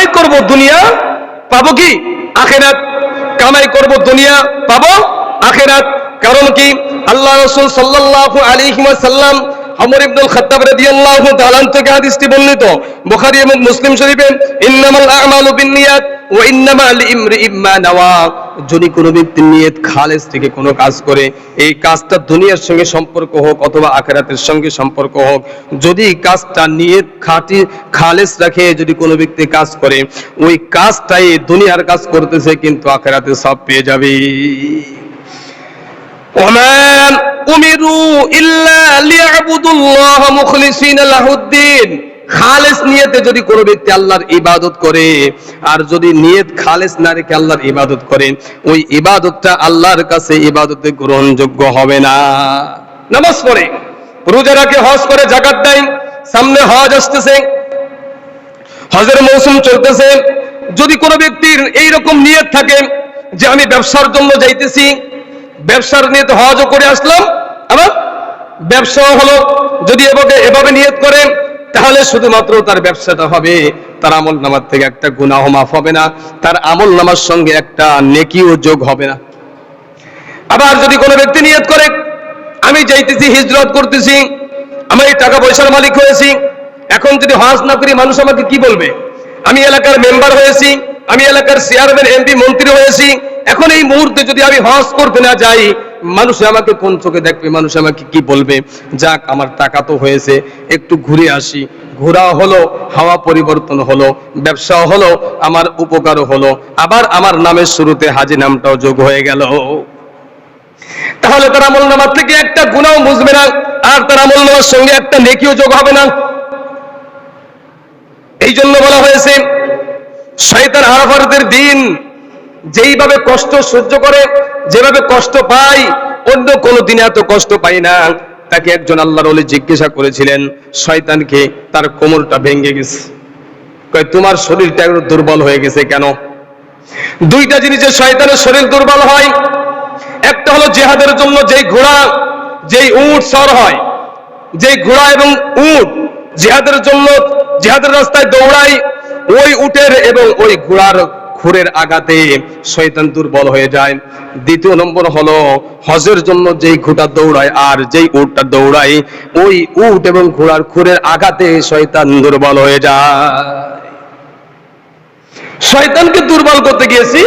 কামাই করব দুনিয়া, পাবো কি? আখেরাত কামাই করব দুনিয়া, পাবো? আখেরাত। কারণ কি? আল্লাহ রসুল সাল্লাহ আলাইহি ওয়াসাল্লাম আমর ইবনুল খাত্তাব রাদিয়াল্লাহু তাআলা থেকে হাদিসটি বর্ণিত। বুখারী এবং মুসলিম শরীফে ইন্নামাল আ'মালু বিন্নিয়াত যদি কোনো ব্যক্তি নিয়ত খালেজ থেকে কোনো কাজ করে, এই কাজটা দুনিয়ার সঙ্গে সম্পর্ক হোক অথবা আখেরাতের সঙ্গে সম্পর্ক হোক, যদি কাজটা নিয়ত খাটি, খালেজ রাখে, যদি কোনো ব্যক্তি কাজ করে, ওই কাজটাই দুনিয়ার কাজ করতেছে, কিন্তু আখেরাতে সব পেয়ে যাবে। ওমান উমিরু ইল্লা লিয়াবুদুল্লাহ মুখলিসিনা লাহুদ্দিন। খালেস নিয়তে যদি কোনো ব্যক্তি আল্লাহর ইবাদত করে, আর যদি নিয়ত খালেস না রেখে আল্লাহর ইবাদত করে, ওই ইবাদতটা আল্লাহর কাছে ইবাদতে গ্রহণযোগ্য হবে না। নামাজ পড়ে, রোজা রাখে, হজ করে, জাকাত দেয়, সামনে হজ আসতেছে, হজের মৌসুম চলতেছে। যদি কোনো ব্যক্তির এই রকম নিয়ত থাকে যে আমি ব্যবসার জন্য যাইতেছি, ব্যবসার নিয়ত হজও করে আসলাম, আবার ব্যবসাও হলো, যদি এভাবে এভাবে নিয়ত করে তাহলে শুধুমাত্র তার ব্যবসাটা হবে, তার আমল নামার থেকে একটা গুনাহ মাফ হবে না, তার আমল নামার সঙ্গে একটা নেকিও যোগ হবে না। আবার যদি কোনো ব্যক্তি নিয়ত করে, আমি যাইতেছি, হিজরত করতেছি আমি এই টাকা পয়সার মালিক হয়েছি, এখন যদি হজ না করি, মানুষ আমাকে কি বলবে? আমি এলাকার মেম্বার হয়েছি, আমি এলাকার চেয়ারম্যান, এমপি, মন্ত্রী হয়েছি, এখন এই মুহূর্তে যদি আমি হজ করতে না যাই মানুষ আমাকে কোন চোখে দেখবে? মানুষ আমাকে কি বলবে? যাক, আমার টাকা তো হয়েছে, একটু ঘুরে আসি। ঘোরা হলো, হাওয়া পরিবর্তন হলো, ব্যবসাও হলো, আমার উপকারও হলো। আবার আমার নামের শুরুতে হাজি নামটাও যোগ হয়ে গেল। তাহলে তার আমল নামার থেকে একটা গুণাও বুঝবে না, আর তার আমল নামার সঙ্গে একটা নেকিও যোগ হবে না। এই জন্য বলা হয়েছে, শয়তান আরাফাতের দিন যেইভাবে কষ্ট সহ্য করে, যেভাবে কষ্ট পাই অন্য কোনো দিনে এত কষ্ট পাই না। তাকে একজন আল্লাহর ওলি জিজ্ঞাসা করেছিলেন, শয়তানকে তার কোমরটা ভেঙে গেছে। কয়, তোমার শরীরটা একটু দুর্বল হয়ে গেছে কেন? দুইটা জিনিসে শয়তানের শরীর দুর্বল হয়। একটা হলো জেহাদের জন্য যেই ঘোড়া, যেই উট সর হয়। যেই ঘোড়া এবং উট জেহাদের জন্য, জেহাদের রাস্তায় দৌড়ায়, ওই উটের এবং ওই ঘোড়ার খুরের আঘাতে শয়তান দুর্বল হয়ে যায়। দ্বিতীয় নম্বর হলো, হজের জন্য যেই ঘোড়া দৌড়ায় আর যেই উটটা দৌড়ায়, ওই উট এবং ঘোড়ার খুরের আঘাতে শয়তান দুর্বল হয়ে যায়। শয়তানকে দুর্বল করতে গিয়েছি,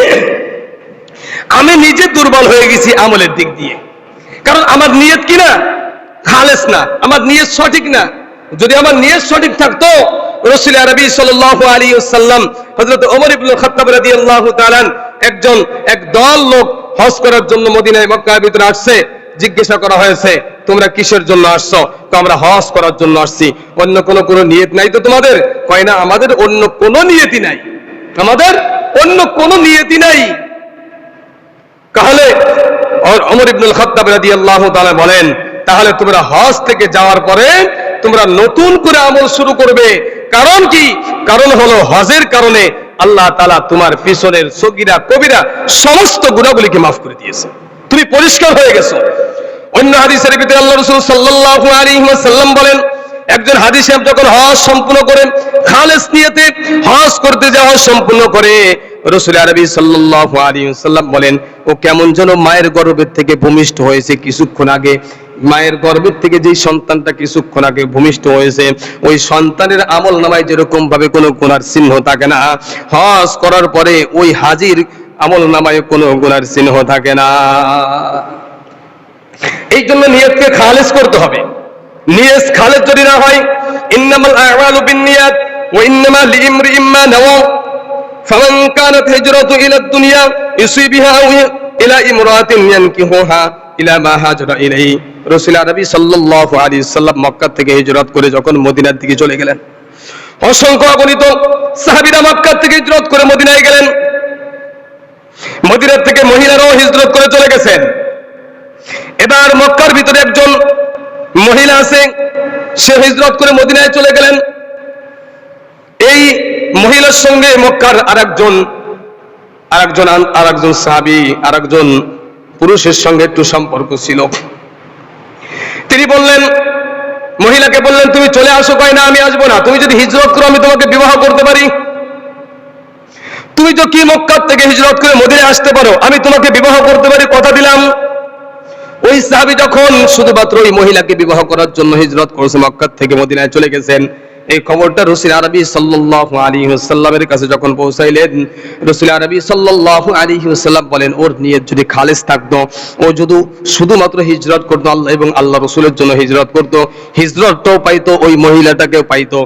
আমি নিজে দুর্বল হয়ে গেছি আমলের দিক দিয়ে। কারণ আমার নিয়ত কি না? খালেস না। আমার নিয়ত সঠিক না। যদি আমার নিয়ত সঠিক থাকতো রসুল আরবি ওয়াসাল্লাম হযরত ওমর ইবনে খাত্তাব রাদিয়াল্লাহু তাআলা একজন, এক দল লোক হজ করার জন্য মদিনায় মক্কার ভিতরে আসছে। জিজ্ঞাসা করা হয়েছে, তোমরা কিসের জন্য আসছো? তো আমরা হজ করার জন্য আসছি। অন্য কোনো কোনো নিয়ত নাই তো তোমাদের? কয় না, আমাদের অন্য কোনো নিয়তি নাই। আমাদের অন্য কোনো নিয়তি নাই। তাহলে অমর ইবনুল খাত্তাব রাদিয়াল্লাহু তাআলা বলেন, তাহলে তোমরা হজ থেকে যাওয়ার পরে তোমরা নতুন করে আমল শুরু করবে। কারণ কি? কারণ হলো হজের কারণে আল্লাহ তাআলা তোমার পিছনের সগীরা কবিরা সমস্ত গুনাহগুলিকে মাফ করে দিয়েছে। তুমি পরিষ্কার হয়ে গেছো। অন্য হাদিসের ভিতরে আল্লাহ রাসূল সাল্লাল্লাহু আলাইহি ওয়াসাল্লাম বলেন, একজন হাদিস সাহেব যখন হজ সম্পূর্ণ করেন, খালেস নিয়তে হজ করতে যাওয়া সম্পূর্ণ করে, রসুল আরবি সাল্লাল্লাহু আলাইহি ওয়াসাল্লাম বলেন, ও কেমন যেন মায়ের গর্ভের থেকে ভূমিষ্ঠ হয়েছে কিছুক্ষণ আগে মায়ের গর্ভের থেকে যেই সন্তানটা কিছুক্ষণ আগে ভূমিষ্ঠ হয়েছে, ওই সন্তানের আমল নামায় যেরকম ভাবে কোনো গুনার চিহ্ন থাকে না, হজ করার পরে ওই হাজির আমল নামায় কোনো গুনার চিহ্ন থাকে না। এই জন্য নিয়তকে খালেজ করতে হবে। নিয়ত খালেজ যদি না হয়, ইন্নামাল আ'মালু বিন্নিয়াত ওয়া ইন্নামা লিইমরিইম মা নাওয়া, ফামান কানাত হিজরাতু ইলা দুনিয়া, ইউসিবিহা ইলা ইমরাতিন ইয়ানকিহুহা ইলা মা হাজারা ইলাইহি। রাসূল আরবি সাল্লাল্লাহু আলাইহি সাল্লাম মক্কা থেকে হিজরত করে যখন মদিনার দিকে চলে গেলেন। অসংখ্য অগণিত সাহাবীরা মক্কা থেকে হিজরত করে মদিনায় গেলেন। মদিনার থেকে মহিলারাও হিজরত করে চলে গেছেন। এবার মক্কার ভিতরে একজন মহিলা আছে, সে হিজরত করে মদিনায় চলে গেলেন। এই মহিলার সঙ্গে মক্কার আরেকজন আরেকজন আরেকজন সাহাবী, আরেকজন পুরুষের সঙ্গে একটু সম্পর্ক ছিল। তিনি বললেন, মহিলাকে বললেন, তুমি চলে আসো, কয় না, আমি আসব না। তুমি যদি হিজরত করো, আমি তোমাকে বিবাহ করতে পারি। তুমি তো কি মক্কার থেকে হিজরত করে মদিনে আসতে পারো? আমি তোমাকে বিবাহ করতে পারি, কথা দিলাম। ওই সাহাবি যখন শুধুমাত্র ওই মহিলাকে বিবাহ করার জন্য হিজরত করেছে মক্কার থেকে মদিনায় চলে গেছেন এই খবরটা রসুল আরবি সাল্লাল্লাহু আলাইহি ওয়াসাল্লামের কাছে যখন পৌঁছাইলেন, রসুল আরবি সাল্লাল্লাহু আলাইহি ওয়াসাল্লাম বলেন, ওর নিয়ত যদি খালেস থাকতো, ও যদি শুধুমাত্র হিজরত করতো আল্লাহ এবং আল্লাহ রসুলের জন্য হিজরত করতো, হিজরতটাও পাইতো, ওই মহিলাটাকেও পাইতো,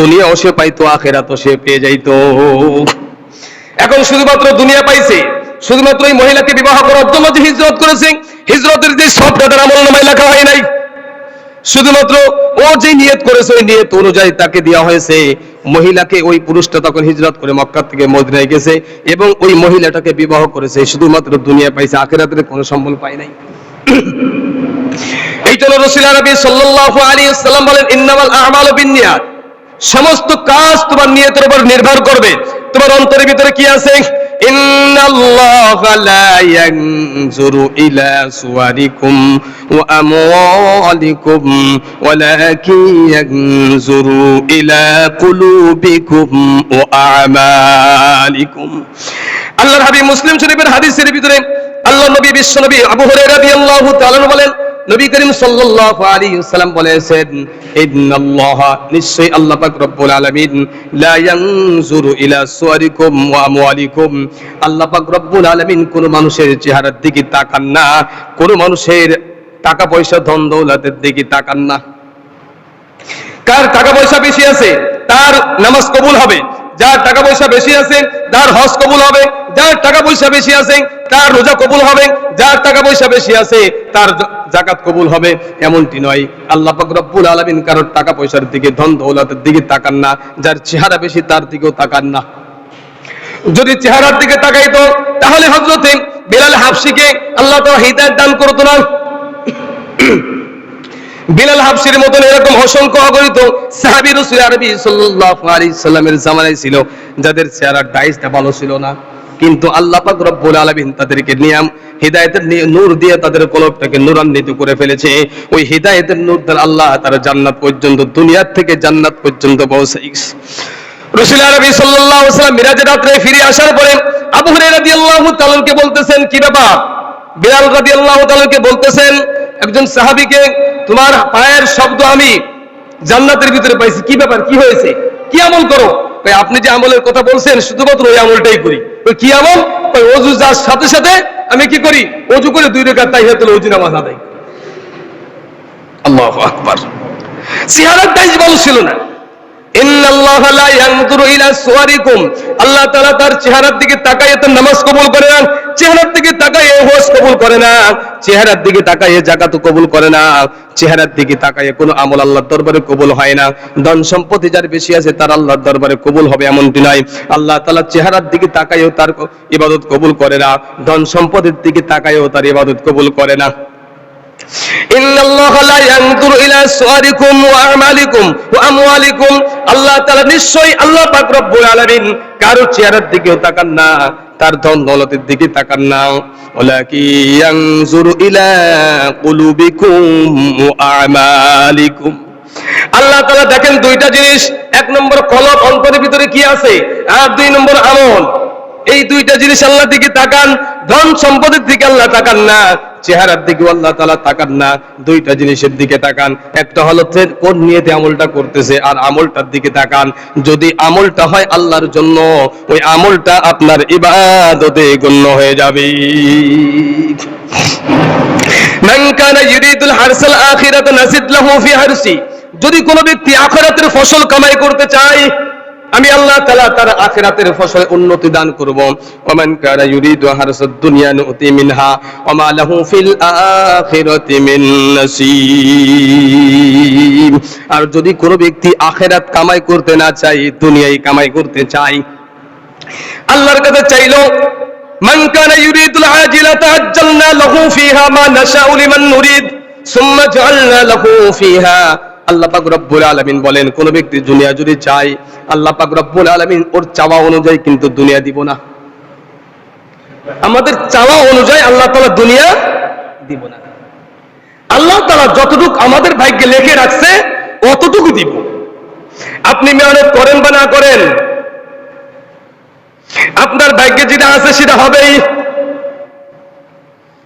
দুনিয়াও সে পাইতো, আখেরাতও সে পেয়ে যাইতো। এখন শুধুমাত্র দুনিয়া পাইছে, শুধুমাত্র এই মহিলাকে বিবাহ করার জন্য যে হিজরত করেছে, হিজরতের যে সব তাদের আমল নামায় লেখা হয় নাই। শুধুমাত্র ও যে নিয়ত করেছে, ওই নিয়ত অনুযায়ী তাকে দেওয়া হয়েছে। মহিলাকে ওই পুরুষটা তখন হিজরত করে মক্কা থেকে মদিনায় গেছে এবং ওই মহিলাটাকে বিবাহ করেছে। শুধুমাত্র দুনিয়া পাইছে, আখেরাতের কোনো সম্বল পায় নাই। সমস্ত কাজ তোমার নিয়তের উপর নির্ভর করবে। তোমার অন্তরের ভিতরে কি আছে? লা ইয়ানজুরু ইলা সুওয়ারিকুম ওয়া আমওয়ালিকুম, ওয়ালাকিন ইয়ানজুরু ইলা কুলুবিকুম ওয়া আমালিকুম। আল্লাহর হাবিব মুসলিম শরীফের হাদিসের ভিতরে আল্লাহ নবী, বিশ্ব নবী আবু হুরায়রা রাদিয়াল্লাহু তাআলা বলেন নবী করিম সাল্লাল্লাহু আলাইহি ওয়াসাল্লাম বলেছেন, ইন্নাল্লাহ, নিশ্চয়ই আল্লাহ পাক রব্বুল আলামিন লা ইয়ানজুরু ইলা সুওয়ারিকুম ওয়া আমওয়ালিকুম। আল্লাহ পাক রব্বুল আলামিন কোন মানুষের চেহারার দিকে তাকান না, কোন মানুষের টাকা পয়সা, ধন দৌলতের দিকে তাকান না। কার টাকা পয়সা বেশি আছে, তার নামাজ কবুল হবে। যার টাকা পয়সা বেশি আছে, তার হজ কবুল হবে। যার টাকা পয়সা বেশি আছে, তার রোজা কবুল হবে। যার টাকা পয়সা বেশি আছে, তার জাকাত কবুল হবে এমনটি নয়। আল্লাহ পাক আলামিন কারোর টাকা পয়সার দিকে ধন দৌলতের দিকে তাকান না, যার চেহারা বেশি তার দিকেও তাকান না। যদি চেহারার দিকে তাকাইতো, তাহলে হজরতে বিলাল হাফসিকে আল্লাহ তাআলা হিদায়াত দান করতো না। বিলাল হাফসির মতন এরকম অসংখ্য অগণিত সাহাবী রাসূল আরবি সাল্লাল্লাহু আলাইহি সাল্লামের জামানায় ছিল, যাদের চেহারার ডাইসটা ভালো ছিল না। কিন্তু আল্লাহ পাক রব্বুল আলামিন তাদেরকে নিয়াম, হিদায়াতের নূর দিয়ে তাদের কলবটাকে নূরান্বিত করে ফেলেছে। ওই হিদায়াতের নূর দ্বারা আল্লাহ তার জান্নাত পর্যন্ত, দুনিয়ার থেকে জান্নাত পর্যন্ত পৌঁছাইছে রসুল আরবি মিরাজের রাত্রে ফিরে আসার পরে আবু তাআলাকে বলতেছেন, কি ব্যাপার? বিলাল রাদিয়াল্লাহু তাআলাকে বলতেছেন, একজন সাহাবীকে তোমার পায়ের শব্দ আমি জান্নাতের ভিতরে পাইছি। কি ব্যাপার? কি হয়েছে? কি আমল করো? আপনি যে আমলের কথা বলছেন, শুধুমাত্র ওই আমলটাই করি। কি আমল? অজু যার সাথে সাথে আমি কি করি? অজু করে দুই রেখা তাই হাতে অজু নামাজ আদায় আল্লাহ আকবার। চেহারার তাই ভালো ছিল না। আল্লাহ তার চেহারার দিকে তাকাই নামাজ কবল করে চেহারার দিকে তাকাইয়ে হোস কবুল করে না, চেহারার দিকে তাকাইয়ে জাকাত কবুল করে না, চেহারার দিকে তাকাইয়ে কোনো আমল আল্লাহর দরবারে কবুল হয় না। ধন সম্পত্তি যার বেশি আছে তার আল্লাহর দরবারে কবুল হবে এমনটি নয়। আল্লাহ তাআলা চেহারার দিকে তাকাইয়েও তার ইবাদত কবুল করে না, ধন সম্পদের দিকে তাকাইয়েও তার ইবাদত কবুল করে না। আল্লাহ নিশ্চয়ই আল্লাহ পাক রব্বুল আলামিন কারও চেহারার দিকেও তাকান না তার ধন দৌলতের দিকে তাকান না। আল্লাহ তাআলা দেখেন দুইটা জিনিস। এক নম্বর কলব অন্তরের ভিতরে কি আছে? আর দুই নম্বর আমল। এই দুইটা জিনিস আল্লাহ দিকে তাকান। ধন সম্পদের দিকে আল্লাহ তাকান না। চেহারার দিকে আল্লাহ তাআলা তাকান না, দুইটা জিনিসের দিকে তাকান। একটা হলো কোন নিয়তে আমলটা করতেছে আর আমলটার দিকে তাকান। যদি আমলটা হয় আল্লাহর জন্য, ওই আমলটা আপনার ইবাদতে গণ্য হয়ে যাবে। মান কানা ইউরিদুল হারসাল আখিরাত নাসিদ লাহু ফি হারসি। যদি কোনো ব্যক্তি আখিরাতের ফসল কামাই করতে চায় আমি আল্লাহ তাআলা তার আখিরাতের ফসলে উন্নতি দান করব। হারসাদ দুনিয়া মিনহা মিন আর যদি কোনো ব্যক্তি আখিরাত কামাই করতে না চায়, দুনিয়ায় কামাই করতে চায়, আল্লাহর কাছে চাইলো, মান কানা ইউরিদুল আজিলাতা আজ্জালনা লাহু ফিহা মা নাশাউ লিমান নুরিদ, সুম্মা জাআলনা লাহু ফিহা আল্লাহ পাক বলেন, কোন ব্যক্তি দুনিয়া যদি চায়, আল্লাহ ওর চাওয়া অনুযায়ী কিন্তু দুনিয়া দিব না। আমাদের চাওয়া অনুযায়ী আল্লাহ দুনিয়া দিব না। আল্লাহ যতটুকু আমাদের ভাগ্যে লিখে রাখছে, অতটুকু দিব। আপনি মেহনত করেন বা না করেন, আপনার ভাগ্যে যেটা আছে সেটা হবেই।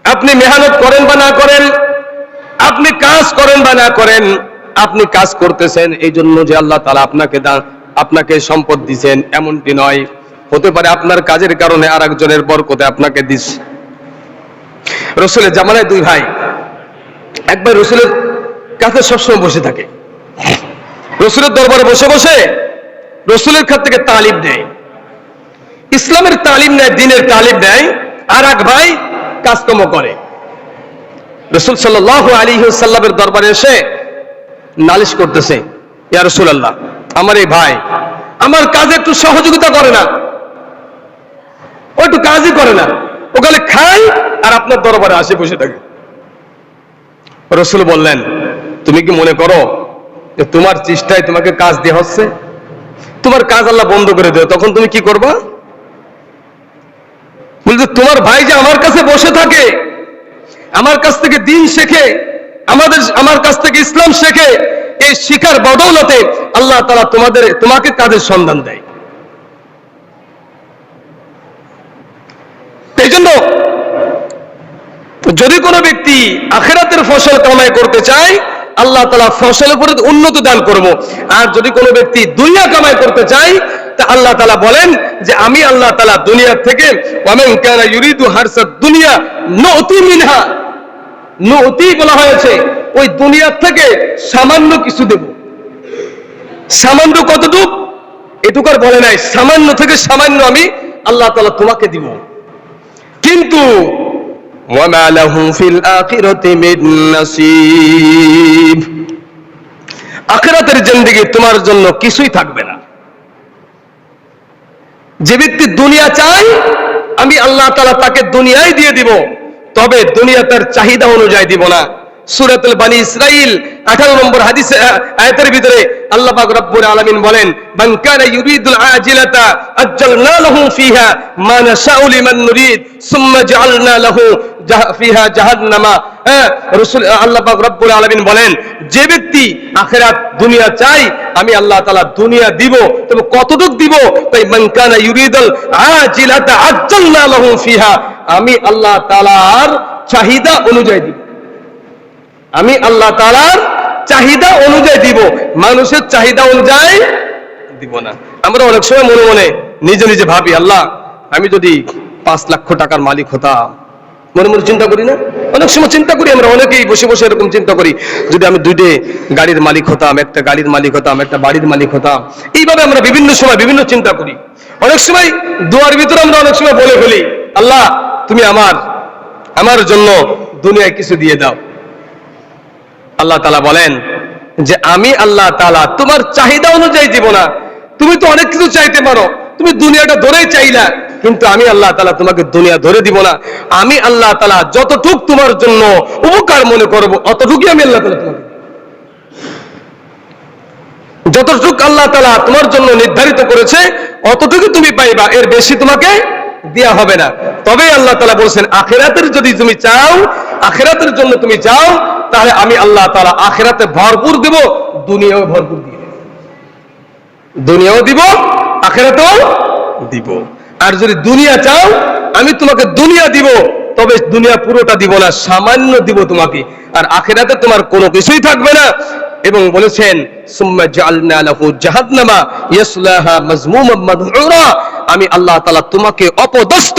আপনি মেহনত করেন বা না করেন, আপনি কাজ করেন বা না করেন আপনি কাজ করতেছেন, এই জন্য যে আল্লাহ তালা আপনাকে আপনাকে সম্পদ দিছেন, এমনটি নয়। হতে পারে আপনার কাজের কারণে আর একজনের বরকতে আপনাকে দিস রসুলের জামানায় দুই ভাই, একবার রসুলের কাছে সবসময় বসে থাকে। রসুলের দরবারে বসে বসে রসুলের খাত থেকে তালিম নেয়। ইসলামের তালিম নেয়, দিনের তালিম নেয়, আর এক ভাই কাজকর্ম করে। রসুল সাল্লাহ আলী সাল্লামের দরবারে এসে নালিশ করতেছে, ইয়া রসুল আমার এই ভাই আমার কাজে একটু সহযোগিতা করে না। ও একটু কাজই করে না। ও গেলে খাই আর আপনার দরবারে আসে বসে থাকে। রসুল বললেন, তুমি কি মনে করো যে তোমার চেষ্টায় তোমাকে কাজ দেওয়া হচ্ছে? তোমার কাজ আল্লাহ বন্ধ করে দেবে, তখন তুমি কি করবা? বলছে, তোমার ভাই যে আমার কাছে বসে থাকে, আমার কাছ থেকে দিন শেখে আমাদের, আমার কাছ থেকে ইসলাম শেখে, এই শিখার বদৌলতে আল্লাহ তালা তোমাদের, তোমাকে কাজের সন্ধান দেয়। এই জন্য যদি কোনো ব্যক্তি আখেরাতের ফসল কামাই করতে চায়, আল্লাহ তালা ফসলের উপরে উন্নত দান করব। আর যদি কোনো ব্যক্তি দুনিয়া কামাই করতে চায়, তা আল্লাহ তালা বলেন যে, আমি আল্লাহ তালা দুনিয়ার থেকে দুনিয়া, নতি মিনহা। নতি বলা হয়েছে, ওই দুনিয়ার থেকে সামান্য কিছু দেব। সামান্য কতটুক? এটুকার বলে নাই, সামান্য থেকে সামান্য আমি আল্লাহ তালা তোমাকে দিব। কিন্তু আখেরাতের জিন্দিগি তোমার জন্য কিছুই থাকবে না। যে ব্যক্তি দুনিয়া চাই আমি আল্লাহ তালা তাকে দুনিয়াই দিয়ে দিব। তবে দুনিয়া তার চাহিদা অনুযায়ী দিব না। সুরাতুল বানি ইসরাইল 18 নম্বর হাদিস আয়াতের ভিতরে আল্লাহ পাক আলমিন বলেন কানা ইউরিদুল আজিলাতা আজ্জালনা লাহু ফিহা মা ফিহা জাহান্নামা। হ্যাঁ রাসূল রব্বুল বলেন, যে ব্যক্তি আখিরাত দুনিয়া চাই, আমি আল্লাহ তাআলা দুনিয়া দিব, তবে কতটুক দিব? তাই ফিহা। আমি আল্লাহ চাহিদা অনুযায়ী দিব। আমি আল্লাহ চাহিদা অনুযায়ী দিব। মানুষের চাহিদা অনুযায়ী দিব না। আমরা অনেক সময় মনে মনে নিজে নিজে ভাবি, আল্লাহ, আমি যদি পাঁচ লক্ষ টাকার মালিক হতাম মনে মনে চিন্তা করি না। অনেক সময় চিন্তা করি, আমরা অনেকেই বসে বসে এরকম চিন্তা করি, যদি আমি দুইটে গাড়ির মালিক হতাম, একটা গাড়ির মালিক হতাম, একটা বাড়ির মালিক হতাম, এইভাবে আমরা বিভিন্ন সময় বিভিন্ন চিন্তা করি। অনেক সময় দুয়ার ভিতরে আমরা অনেক সময় বলে ফেলি, আল্লাহ, তুমি আমার আমার জন্য দুনিয়ায় কিছু দিয়ে দাও। আল্লাহ তালা বলেন যে, আমি আল্লাহ তালা তোমার চাহিদা অনুযায়ী দিব না। তুমি তো অনেক কিছু চাইতে পারো। তুমি দুনিয়াটা ধরেই চাইলা। কিন্তু আমি আল্লাহ তালা তোমাকে দুনিয়া ধরে দিব না। আমি আল্লাহ তালা যতটুক তোমার জন্য উপকার মনে করব, অতটুকুই আমি আল্লাহ তালা তোমাকে যতটুক আল্লাহ তালা তোমার জন্য নির্ধারিত করেছে, অতটুকু তুমি পাইবা, এর বেশি তোমাকে দেয়া হবে না। তবে আল্লাহ তালা বলছেন, আখেরাতের যদি তুমি চাও, আখেরাতের জন্য তুমি চাও তাহলে আমি আল্লাহ তালা আখেরাতে ভরপুর দেব, দুনিয়াও ভরপুর দিয়ে দুনিয়াও দিব, আখেরাতেও দিব। আর যদি দুনিয়া চাও, আমি তোমাকে দুনিয়া দিব, তবে দুনিয়া পুরোটা দিব না, সামান্য দিব তোমাকে। আর আখেরাতে তোমার কোনো কিছুই থাকবে না। এবং বলেছেন আমি আল্লাহ তাআলা তোমাকে অপদস্ত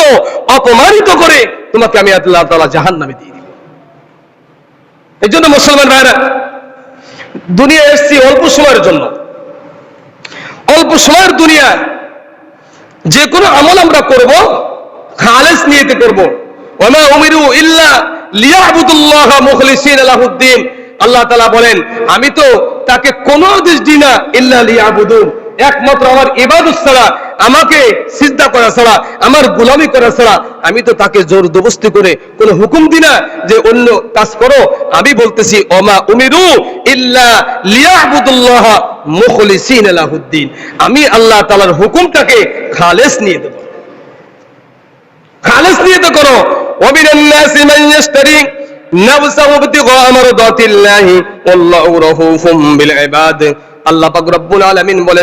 অপমানিত করে তোমাকে আমি আল্লাহ তাআলা জাহান্নামে দিয়ে দিব। এই জন্য মুসলমান ভাইরা দুনিয়া এসছি অল্প সময়ের জন্য। অল্প সময়ের দুনিয়া যে কোনো আমল আমরা করব, খালেস নিয়েতে করব। ওমা উমিরু ইল্লা লিয়াবুদুল্লাহ মুখলিসিন লাহুদ্দিন। আল্লাহ তাআলা বলেন, আমি তো তাকে কোনো আদেশ দিই না, ইল্লা লিয়াবুদুন একমাত্র আমার ইবাদত ছাড়া, আমাকে সিজদা করা ছাড়া, আমার গোলামি করা ছাড়া, আমি তো তাকে জোর জবস্তি করে কোনো হুকুম দিই না যে অন্য কাজ করো। আমি বলতেছি, ওমা উমিরু ইল্লা লিয়াবুদুল্লাহ মুখলিসিন আলাহুদ্দিন আমি আল্লাহ তালার হুকুমটাকে খালেস নিয়ে দেব খালেস নিয়ে তো করো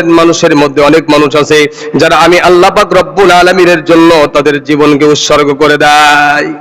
মানুষের মধ্যে অনেক মানুষ আছে যারা আমি আল্লাপাক রব্বুল আলমিনের জন্য তাদের জীবনকে উৎসর্গ করে দেয়।